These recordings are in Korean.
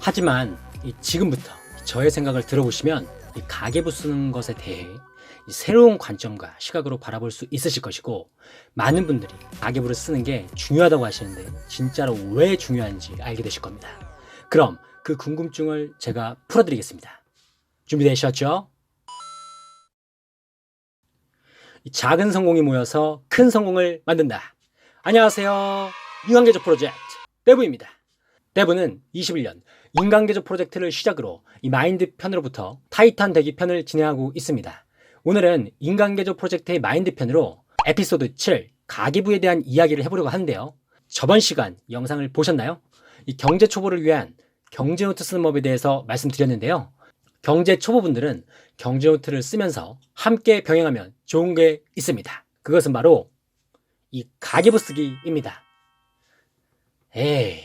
하지만 이 지금부터 저의 생각을 들어보시면 이 가계부 쓰는 것에 대해 이 새로운 관점과 시각으로 바라볼 수 있으실 것이고 많은 분들이 가계부를 쓰는 게 중요하다고 하시는데 진짜로 왜 중요한지 알게 되실 겁니다. 그럼 그 궁금증을 제가 풀어드리겠습니다. 준비되셨죠? 이 작은 성공이 모여서 큰 성공을 만든다. 안녕하세요. 인간계조 프로젝트 대부입니다. 대부는 21년 인간계조 프로젝트를 시작으로 이 마인드 편으로부터 타이탄 대기 편을 진행하고 있습니다. 오늘은 인간계조 프로젝트의 마인드 편으로 에피소드 7 가계부에 대한 이야기를 해보려고 하는데요. 저번 시간 영상을 보셨나요? 이 경제 초보를 위한 경제 노트 쓰는 법에 대해서 말씀드렸는데요. 경제 초보분들은 경제 노트를 쓰면서 함께 병행하면 좋은 게 있습니다. 그것은 바로 이 가계부 쓰기입니다. 에이,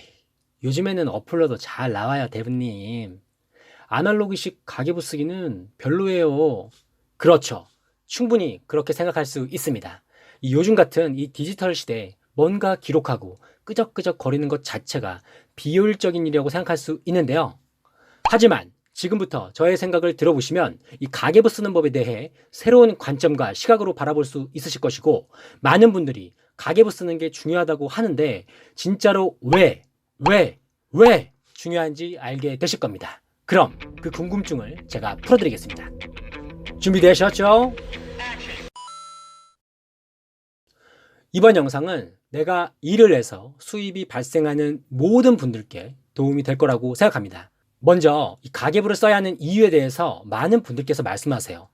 요즘에는 어플로도 잘 나와요, 대부님. 아날로그식 가계부 쓰기는 별로예요. 그렇죠. 충분히 그렇게 생각할 수 있습니다. 이 요즘 같은 이 디지털 시대에 뭔가 기록하고 끄적끄적 거리는 것 자체가 비효율적인 일이라고 생각할 수 있는데요. 하지만 지금부터 저의 생각을 들어보시면 이 가계부 쓰는 법에 대해 새로운 관점과 시각으로 바라볼 수 있으실 것이고 많은 분들이 가계부 쓰는 게 중요하다고 하는데 진짜로 왜, 왜, 왜 중요한지 알게 되실 겁니다. 그럼 그 궁금증을 제가 풀어드리겠습니다. 준비되셨죠? 이번 영상은 내가 일을 해서 수입이 발생하는 모든 분들께 도움이 될 거라고 생각합니다. 먼저 이 가계부를 써야 하는 이유에 대해서 많은 분들께서 말씀하세요.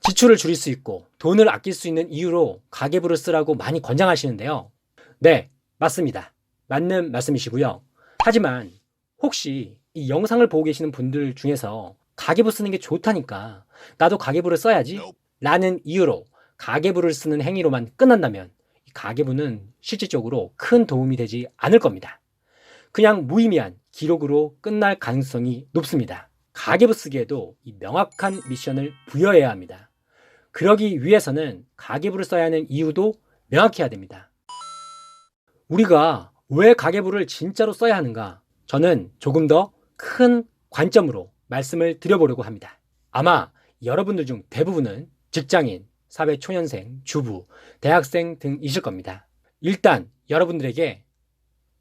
지출을 줄일 수 있고 돈을 아낄 수 있는 이유로 가계부를 쓰라고 많이 권장하시는데요. 네, 맞습니다. 맞는 말씀이시고요. 하지만 혹시 이 영상을 보고 계시는 분들 중에서 가계부 쓰는 게 좋다니까 나도 가계부를 써야지 라는 이유로 가계부를 쓰는 행위로만 끝난다면 이 가계부는 실질적으로 큰 도움이 되지 않을 겁니다. 그냥 무의미한 기록으로 끝날 가능성이 높습니다. 가계부 쓰기에도 이 명확한 미션을 부여해야 합니다. 그러기 위해서는 가계부를 써야 하는 이유도 명확해야 됩니다. 우리가 왜 가계부를 진짜로 써야 하는가? 저는 조금 더 큰 관점으로 말씀을 드려보려고 합니다. 아마 여러분들 중 대부분은 직장인, 사회 초년생, 주부, 대학생 등이실 겁니다. 일단 여러분들에게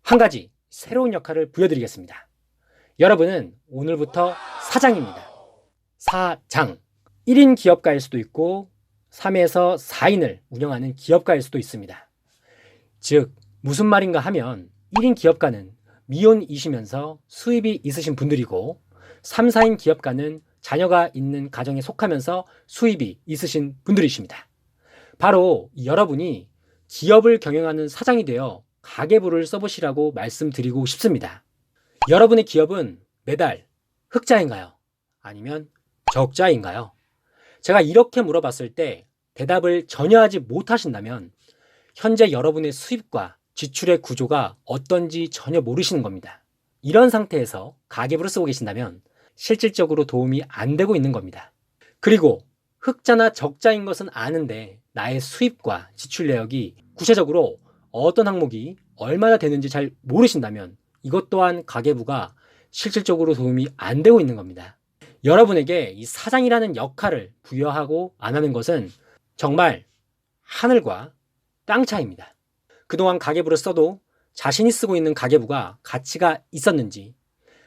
한 가지 새로운 역할을 부여드리겠습니다. 여러분은 오늘부터 사장입니다. 사장. 1인 기업가일 수도 있고 3에서 4인을 운영하는 기업가일 수도 있습니다. 즉, 무슨 말인가 하면 1인 기업가는 미혼이시면서 수입이 있으신 분들이고 3, 4인 기업가는 자녀가 있는 가정에 속하면서 수입이 있으신 분들이십니다. 바로 여러분이 기업을 경영하는 사장이 되어 가계부를 써보시라고 말씀드리고 싶습니다. 여러분의 기업은 매달 흑자인가요? 아니면 적자인가요? 제가 이렇게 물어봤을 때 대답을 전혀 하지 못하신다면 현재 여러분의 수입과 지출의 구조가 어떤지 전혀 모르시는 겁니다. 이런 상태에서 가계부를 쓰고 계신다면 실질적으로 도움이 안 되고 있는 겁니다. 그리고 흑자나 적자인 것은 아는데 나의 수입과 지출 내역이 구체적으로 어떤 항목이 얼마나 되는지 잘 모르신다면 이것 또한 가계부가 실질적으로 도움이 안 되고 있는 겁니다. 여러분에게 이 사장이라는 역할을 부여하고 안 하는 것은 정말 하늘과 땅 차이입니다. 그동안 가계부를 써도 자신이 쓰고 있는 가계부가 가치가 있었는지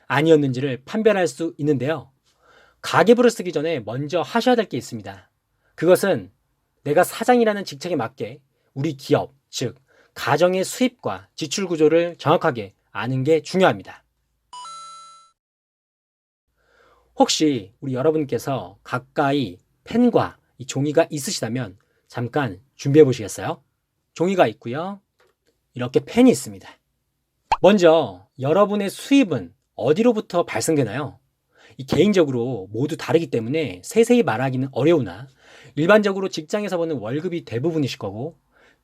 아니었는지를 판별할 수 있는데요. 가계부를 쓰기 전에 먼저 하셔야 될 게 있습니다. 그것은 내가 사장이라는 직책에 맞게 우리 기업, 즉, 가정의 수입과 지출 구조를 정확하게 아는 게 중요합니다. 혹시 우리 여러분께서 가까이 펜과 이 종이가 있으시다면 잠깐 준비해 보시겠어요? 종이가 있고요. 이렇게 펜이 있습니다. 먼저 여러분의 수입은 어디로부터 발생되나요? 이 개인적으로 모두 다르기 때문에 세세히 말하기는 어려우나 일반적으로 직장에서 버는 월급이 대부분이실 거고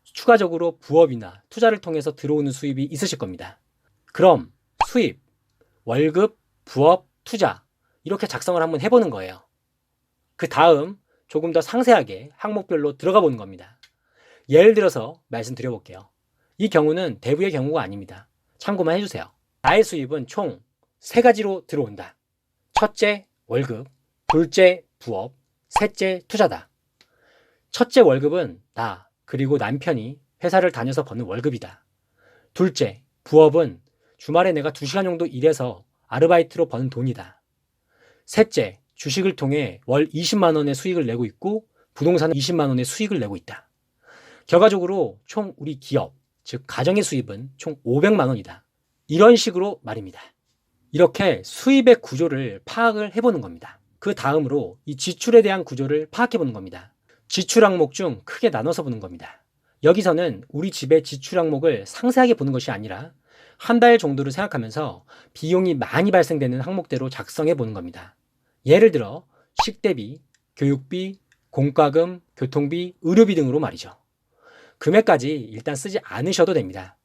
추가적으로 부업이나 투자를 통해서 들어오는 수입이 있으실 겁니다. 그럼 수입, 월급, 부업, 투자 이렇게 작성을 한번 해보는 거예요. 그 다음 조금 더 상세하게 항목별로 들어가 보는 겁니다. 예를 들어서 말씀드려 볼게요. 이 경우는 대부의 경우가 아닙니다. 참고만 해주세요. 나의 수입은 총 세 가지로 들어온다. 첫째, 월급. 둘째, 부업. 셋째, 투자다. 첫째 월급은 나, 그리고 남편이 회사를 다녀서 버는 월급이다. 둘째, 부업은 주말에 내가 2시간 정도 일해서 아르바이트로 버는 돈이다. 셋째, 주식을 통해 월 20만 원의 수익을 내고 있고 부동산 20만 원의 수익을 내고 있다. 결과적으로 총 우리 기업, 즉 가정의 수입은 총 500만 원이다. 이런 식으로 말입니다. 이렇게 수입의 구조를 파악을 해보는 겁니다. 그 다음으로 이 지출에 대한 구조를 파악해 보는 겁니다. 지출 항목 중 크게 나눠서 보는 겁니다. 여기서는 우리 집의 지출 항목을 상세하게 보는 것이 아니라 한 달 정도를 생각하면서 비용이 많이 발생되는 항목대로 작성해 보는 겁니다. 예를 들어 식대비, 교육비, 공과금, 교통비, 의료비 등으로 말이죠. 금액까지 일단 쓰지 않으셔도 됩니다.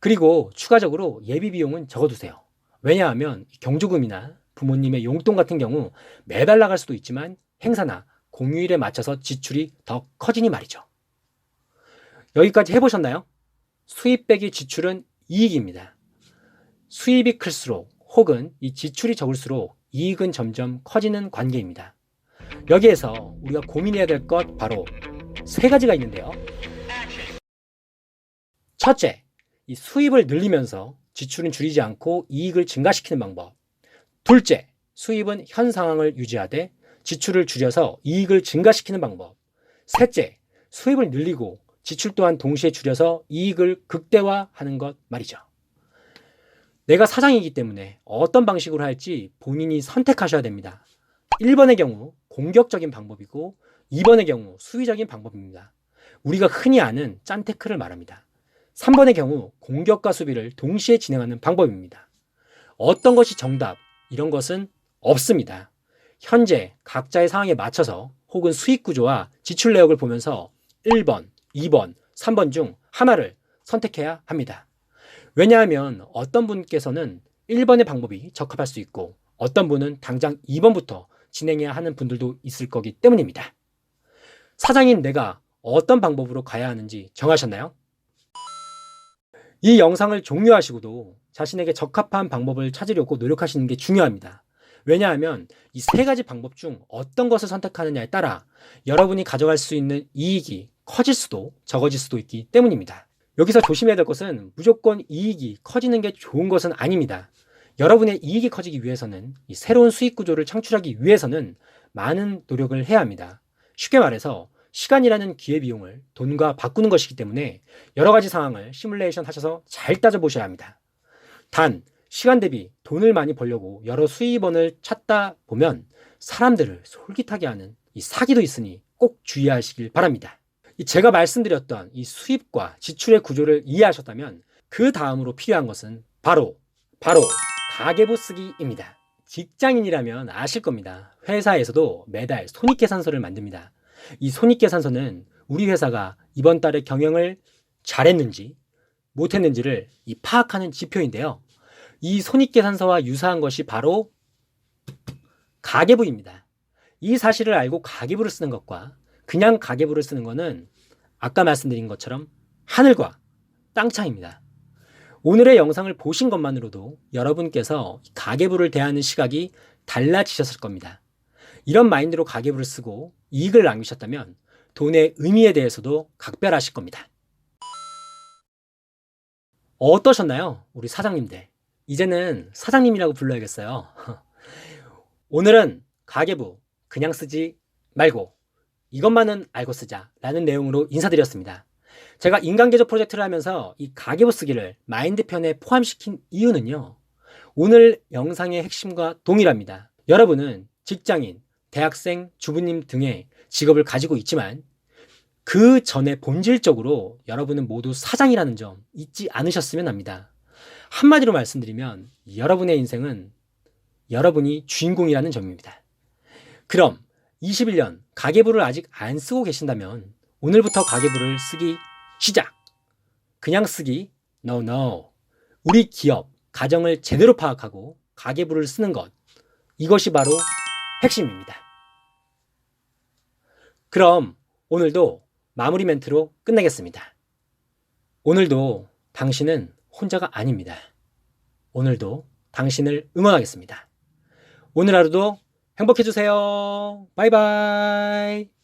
그리고 추가적으로 예비 비용은 적어두세요. 왜냐하면 경조금이나 부모님의 용돈 같은 경우 매달 나갈 수도 있지만 행사나 공휴일에 맞춰서 지출이 더 커지니 말이죠. 여기까지 해보셨나요? 수입 빼기 지출은 이익입니다. 수입이 클수록 혹은 이 지출이 적을수록 이익은 점점 커지는 관계입니다. 여기에서 우리가 고민해야 될 것 바로 세 가지가 있는데요. 첫째, 이 수입을 늘리면서 지출은 줄이지 않고 이익을 증가시키는 방법. 둘째, 수입은 현 상황을 유지하되 지출을 줄여서 이익을 증가시키는 방법. 셋째, 수입을 늘리고 지출 또한 동시에 줄여서 이익을 극대화하는 것 말이죠. 내가 사장이기 때문에 어떤 방식으로 할지 본인이 선택하셔야 됩니다. 1번의 경우 공격적인 방법이고 2번의 경우 수위적인 방법입니다. 우리가 흔히 아는 짠테크를 말합니다. 3번의 경우 공격과 수비를 동시에 진행하는 방법입니다. 어떤 것이 정답, 이런 것은 없습니다. 현재 각자의 상황에 맞춰서 혹은 수익 구조와 지출 내역을 보면서 1번, 2번, 3번 중 하나를 선택해야 합니다. 왜냐하면 어떤 분께서는 1번의 방법이 적합할 수 있고 어떤 분은 당장 2번부터 진행해야 하는 분들도 있을 거기 때문입니다. 사장인 내가 어떤 방법으로 가야 하는지 정하셨나요? 이 영상을 종료하시고도 자신에게 적합한 방법을 찾으려고 노력하시는 게 중요합니다. 왜냐하면 이 세 가지 방법 중 어떤 것을 선택하느냐에 따라 여러분이 가져갈 수 있는 이익이 커질 수도 적어질 수도 있기 때문입니다. 여기서 조심해야 될 것은 무조건 이익이 커지는 게 좋은 것은 아닙니다. 여러분의 이익이 커지기 위해서는 이 새로운 수익 구조를 창출하기 위해서는 많은 노력을 해야 합니다. 쉽게 말해서 시간이라는 기회 비용을 돈과 바꾸는 것이기 때문에 여러 가지 상황을 시뮬레이션 하셔서 잘 따져보셔야 합니다. 단, 시간 대비 돈을 많이 벌려고 여러 수입원을 찾다 보면 사람들을 솔깃하게 하는 이 사기도 있으니 꼭 주의하시길 바랍니다. 제가 말씀드렸던 이 수입과 지출의 구조를 이해하셨다면 그 다음으로 필요한 것은 바로, 바로 가계부 쓰기입니다. 직장인이라면 아실 겁니다. 회사에서도 매달 손익계산서를 만듭니다. 이 손익계산서는 우리 회사가 이번 달에 경영을 잘했는지 못했는지를 이 파악하는 지표인데요. 이 손익계산서와 유사한 것이 바로 가계부입니다. 이 사실을 알고 가계부를 쓰는 것과 그냥 가계부를 쓰는 것은 아까 말씀드린 것처럼 하늘과 땅 차이입니다. 오늘의 영상을 보신 것만으로도 여러분께서 가계부를 대하는 시각이 달라지셨을 겁니다. 이런 마인드로 가계부를 쓰고 이익을 남기셨다면 돈의 의미에 대해서도 각별하실 겁니다. 어떠셨나요? 우리 사장님들. 이제는 사장님이라고 불러야겠어요. 오늘은 가계부 그냥 쓰지 말고 이것만은 알고 쓰자 라는 내용으로 인사드렸습니다. 제가 인간계조 프로젝트를 하면서 이 가계부 쓰기를 마인드편에 포함시킨 이유는요. 오늘 영상의 핵심과 동일합니다. 여러분은 직장인, 대학생, 주부님 등의 직업을 가지고 있지만 그 전에 본질적으로 여러분은 모두 사장이라는 점 잊지 않으셨으면 합니다. 한마디로 말씀드리면 여러분의 인생은 여러분이 주인공이라는 점입니다. 그럼 21년 가계부를 아직 안 쓰고 계신다면 오늘부터 가계부를 쓰기 시작! 그냥 쓰기? No, no. 우리 기업, 가정을 제대로 파악하고 가계부를 쓰는 것. 이것이 바로 핵심입니다. 그럼 오늘도 마무리 멘트로 끝내겠습니다. 오늘도 당신은 혼자가 아닙니다. 오늘도 당신을 응원하겠습니다. 오늘 하루도 행복해주세요. 바이바이.